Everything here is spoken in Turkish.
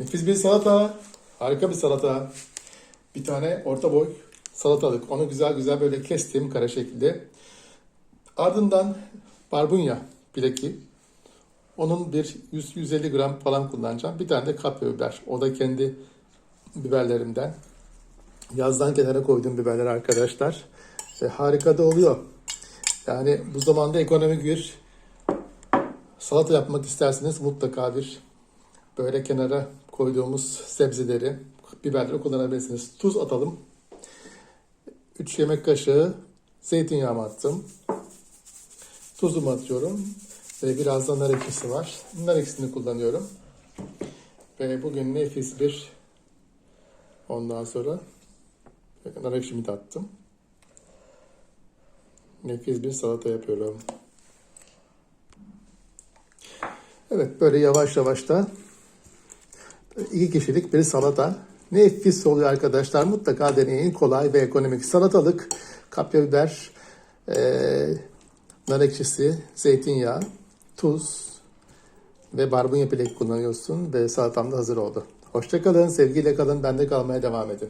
Nefis bir salata. Harika bir salata. Bir tane orta boy salatalık. Onu güzel güzel böyle kestim kare şekilde. Ardından barbunya bileki. Onun bir 100-150 gram falan kullanacağım. Bir tane de kapya biber. O da kendi biberlerimden. Yazdan kenara koyduğum biberler arkadaşlar. Ve harika da oluyor. Yani bu zamanda ekonomik bir salata yapmak isterseniz mutlaka bir böyle kenara koyduğumuz sebzeleri, biberleri kullanabilirsiniz. Tuz atalım. 3 yemek kaşığı zeytinyağı attım. Tuzumu atıyorum. Ve biraz da nar ekşisi var. Nar ekşisini kullanıyorum. Ve bugün nefis bir ondan sonra nar ekşimi de attım. Nefis bir salata yapıyorum. Evet böyle yavaş yavaş da iki kişilik bir salata. Nefis oluyor arkadaşlar. Mutlaka deneyin. Kolay ve ekonomik salatalık, kapya biber, eee nar ekşisi, zeytinyağı, tuz ve barbunya bilek kullanıyorsun ve salatam da hazır oldu. Hoşçakalın, sevgiyle kalın, bende kalmaya devam edin.